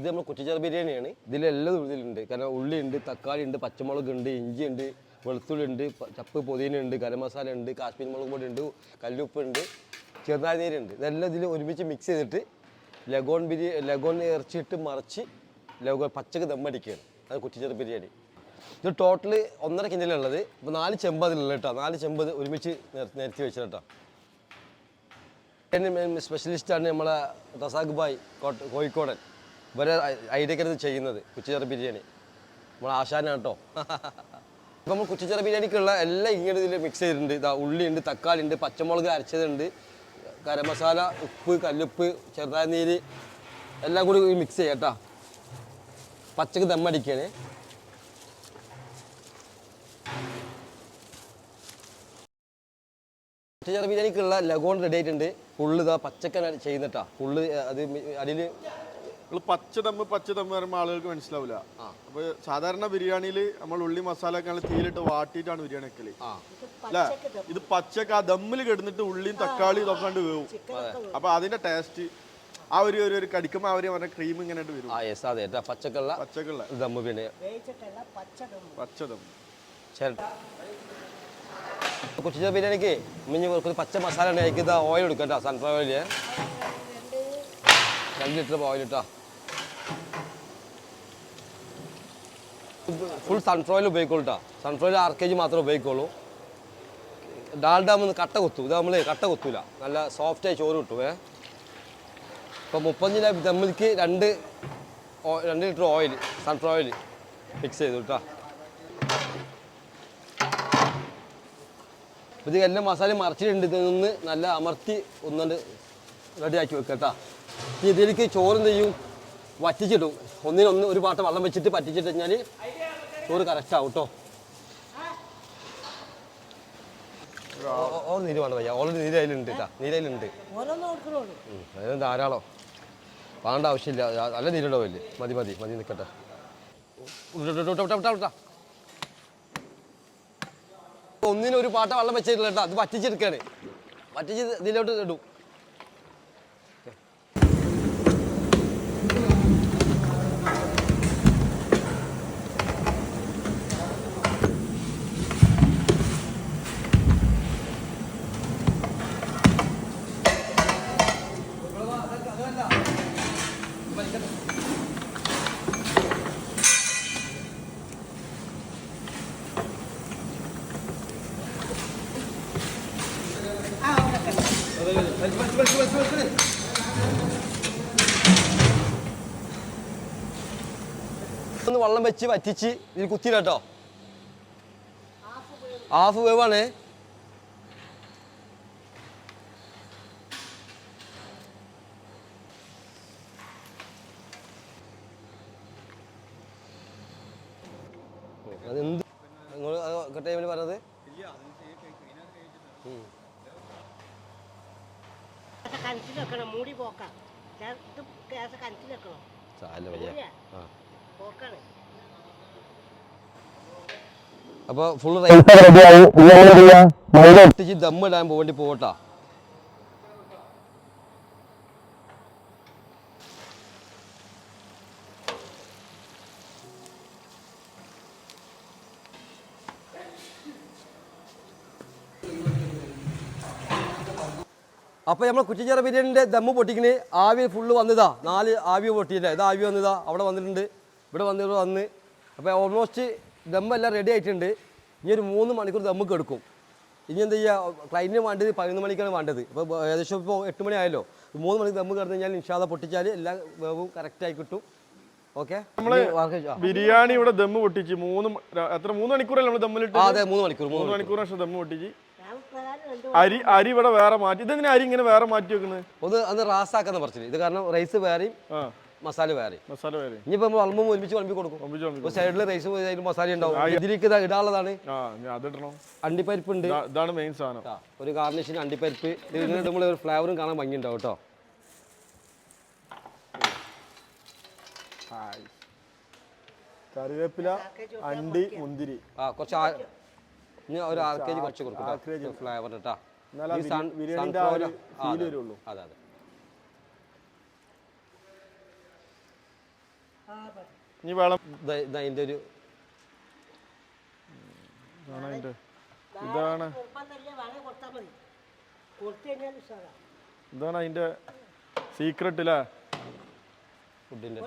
ഇത് നമ്മൾ കുറ്റിച്ചാർ ബിരിയാണിയാണ്. ഇതിലെല്ലാം ഇതിലുണ്ട്. കാരണം ഉള്ളി ഉണ്ട് തക്കാളി ഉണ്ട് പച്ചമുളക് ഉണ്ട് ഇഞ്ചി ഉണ്ട് വെളുത്തുള്ളി ഉണ്ട് ചപ്പ് പുതിന ഉണ്ട് ഗരം മസാല ഉണ്ട് കാശ്മീരി മുളക് പൊടി ഉണ്ട് കല്ലുപ്പ് ഉണ്ട് ചെറുനാഴിനീരുണ്ട് ഇതെല്ലാം ഇതിൽ ഒരുമിച്ച് മിക്സ് ചെയ്തിട്ട് ലഗോൺ ബിരിയാണി ലഗോൺ ഇറച്ചിയിട്ട് മറിച്ച് ലഗോൺ പച്ചക്ക് ദമ്മടിക്കുകയാണ്. അത് കുറ്റിച്ചാർ ബിരിയാണി. ഇത് ടോട്ടൽ ഒന്നര കിഞ്ചിലുള്ളത് ഇപ്പോൾ നാല് ചെമ്പ് അതിലുള്ള കേട്ടോ. നാല് ചെമ്പ് ഒരുമിച്ച് നിര- നിരത്തി വെച്ചത് കേട്ടോ. സ്പെഷ്യലിസ്റ്റാണ് നമ്മളെ റസാഖ് കോട്ട കോഴിക്കോടൻ. ഇവരെ ഐഡിയക്കരുത് ചെയ്യുന്നത് കുച്ചിച്ചെറ ബിരിയാണി. നമ്മൾ ആശാനാണ് കേട്ടോ. ഇപ്പം നമ്മൾ കുച്ചിച്ചെറ ബിരിയാണിക്കുള്ള എല്ലാം ഇങ്ങനെ ഇതിൽ മിക്സ് ചെയ്തിട്ടുണ്ട്. ഇതാ ഉള്ളി ഉണ്ട് തക്കാളി ഉണ്ട് പച്ചമുളക് അരച്ചതുണ്ട്. ഗരം മസാല ഉപ്പ് കല്ലുപ്പ് ചെറുതായ നീര് എല്ലാം കൂടി മിക്സ് ചെയ്യാം കേട്ടോ. പച്ചക്ക് ദമ്മടിക്കണേ കുറ്റിച്ചാറ് ബിരിയാണിക്കുള്ള ലഗോൺ റെഡി ആയിട്ടുണ്ട്. ഫുള്ള് ഇതാ പച്ചക്കനാണ് ചെയ്യുന്നിട്ടാ ഫുള്ള് അത് അടിയിൽ നിങ്ങൾ പച്ച ദമ്മ് പച്ച ദമ്മ് പറയുമ്പോൾ ആളുകൾക്ക് മനസ്സിലാവില്ല അപ്പൊ സാധാരണ ബിരിയാണിയിൽ നമ്മൾ ഉള്ളി മസാല ഒക്കെ നല്ല തീയിലിട്ട് വാട്ടിയിട്ടാണ് ബിരിയാണി വെക്കൽ. അല്ല? ഇത് പച്ചക്ക് ആ ദമ്മിൽ കിടന്നിട്ട് ഉള്ളിയും തക്കാളിയും ഇതൊക്കെ കണ്ട് വേവും. അപ്പൊ അതിന്റെ ടേസ്റ്റ് ആ ഒരു ഒരു ഒരു കടിക്കുമ്പോൾ അവർ പറഞ്ഞ ക്രീം ഇങ്ങനെ വരും. ആ യെസ് അതെ. പച്ചക്കള്ള പച്ചക്കള്ള. ദമ്മ് പിന്നെ. പച്ചദം കുറ്റിച്ചാറ് ബിരിയാണിക്ക് മിഞ്ഞ് കുറച്ച് പച്ച മസാല ഉണ്ട് ഓയിൽ എടുക്കാം കേട്ടോ സൺഫ്ലവർ ഓയിൽ രണ്ട് ലിറ്റർ ഓയിൽ ഇട്ടാ. ഫുൾ സൺഫ്ലവർ ഓയിൽ ഉപയോഗിക്കുള്ളൂ സൺഫ്ലവർ ആറ് കെ ജി മാത്രമേ ഉപയോഗിക്കുള്ളൂ. ഡാൽഡ നമ്മൾ കട്ട കൊത്തു. ഇത് നമ്മൾ കട്ട കൊത്തൂല. നല്ല സോഫ്റ്റായി ചോറ് കിട്ടും ഏ ഇപ്പോൾ മുപ്പത്തഞ്ചില ദമ്മിലേക്ക് രണ്ട് രണ്ട് litre oil sunflower oil mix ചെയ്തു കേട്ടോ ഇത് എല്ലാ മസാലയും മറച്ചിട്ടുണ്ട്. നിന്ന് നല്ല അമർത്തി ഒന്നുകൊണ്ട് റെഡിയാക്കി വെക്കുക കേട്ടോ ഇതിലേക്ക് ചോറ് എന്ത് ചെയ്യും? വറ്റിച്ചിടും. ഒന്നിനൊന്ന് ഒരു പാട്ട വെള്ളം വെച്ചിട്ട് പറ്റിച്ചിട്ട് കഴിഞ്ഞാൽ ചോറ് കറക്റ്റ് ആവും കേട്ടോ ഓർ നീര് വേണ്ട വയ്യ ഓൾറെഡി നീര് അതിലുണ്ട് കേട്ടോ നീര് അതിലുണ്ട് അതിന് ധാരാളം വേണ്ട ആവശ്യമില്ല നല്ല നീരുണ്ടോ ഇല്ലേ മതി മതി മതി നിൽക്കട്ടെ. ഒന്നിനും ഒരു പാട്ട വെള്ളം വെച്ചിട്ടില്ല കേട്ടോ അത് വറ്റിച്ചെടുക്കാണ് വറ്റിച്ച് ഇതിലോട്ട് ഇടും ഒന്ന് വെള്ളം വെച്ച് വറ്റിച്ച് ഇതിൽ കുത്തിയില്ല കേട്ടോ. ഹാഫ് വേവാണ്. അതെന്ത്? നിങ്ങൾ ടൈമിൽ പറഞ്ഞത്. കനത്തിൽ വെക്കണം. മൂടി പോക്കാം. ഇത് ഗ്യാസ് കനത്തിൽ വെക്കണം. ചാല പോക്കാണ്. അപ്പോൾ ഫുൾ റൈസ് റെഡിയായി ദമ്മിടാൻ പോകേണ്ടി പോകട്ടാ അപ്പോൾ നമ്മൾ കുറ്റിച്ചേറ ബിരിയാണിന്റെ ദമ്മ് പൊട്ടിക്കണേ. ആവി ഫുള്ള് വന്നതാ. നാല് ആവി പൊട്ടിയില്ല? ഇത് ആവി വന്നതാ. അവിടെ വന്നിട്ടുണ്ട്. ഇവിടെ വന്നിട്ട് വന്ന്. അപ്പോൾ ഓൾമോസ്റ്റ് ദമ്മെല്ലാം റെഡി ആയിട്ടുണ്ട്. ഇനി ഒരു മൂന്ന് മണിക്കൂർ ദമ്മക്ക് എടുക്കും. ഇനി എന്താ ചെയ്യുക ക്ലൈന്റിന് വേണ്ടത് പതിനൊന്ന് മണിക്കാണ് വേണ്ടത്. അപ്പോൾ ഏകദേശം ഇപ്പോൾ എട്ട് മണിയായല്ലോ മൂന്ന് മണിക്ക് ദമ്മ് കിടന്നു കഴിഞ്ഞാൽ ഇൻഷാദ പൊട്ടിച്ചാൽ എല്ലാ വേവും കറക്റ്റായി കിട്ടും. ഓക്കെ നമ്മൾ ബിരിയാണി ഇവിടെ ദമ്മ് പൊട്ടിച്ച് മൂന്ന് എത്ര? മൂന്ന് മണിക്കൂറല്ലേ നമ്മൾ ദമ്മിലിട്ട് അതെ മൂന്ന് മണിക്കൂർ മൂന്ന് മണിക്കൂർ. പക്ഷേ ശേഷം ദമ്മ് പൊട്ടിച്ച്. അരി അരി ഇവിടെ വേറെ മാറ്റി. ഇതെങ്ങനെ അരി ഇങ്ങനെ വേറെ മാറ്റി വെക്കുന്നത് ഒന്ന് അന്ന് റാസാക്കാന്ന് പറിച്ചില്ല ഇത് കാരണം റൈസ് വേറെയും മസാല വേറെയും. മസാല വേറെ ഇനിയിപ്പോൾ നമ്മൾ അളമ്പും ഒരുമിച്ച് വിളമ്പി കൊടുക്കും. സൈഡിൽ റൈസ് അതിൽ മസാല ഉണ്ടാവും. ഇതിലേക്ക് ഇടാനുള്ളതാണ്. ആ ഞാൻ അതിടണം അണ്ടിപ്പരിപ്പ് ഉണ്ട് ഇതാണ് മെയിൻ സാധനം. ഒരു ഗാർണിഷിന് അണ്ടിപ്പരിപ്പ്. ഇതിന് നമ്മൾ ഒരു ഫ്ലേവറും കാണാൻ ഭംഗിയുണ്ടാവും കേട്ടോ. ഹായ് കറിവേപ്പില അണ്ടി മുന്തിരി. ആ കുറച്ച് ആ- ഇനി ഒരു ആർ കെ ജി കുറച്ച് കൊടുക്കും ഫ്ലേവർ കേട്ടോ അതെ. അതെ. ഇനി വെള്ളം ഇതിന്റെ ഒരു ഇതാണ് ഇതാണ് അതിന്റെ സീക്രട്ട് അല്ലേ ഫുഡിന്റെ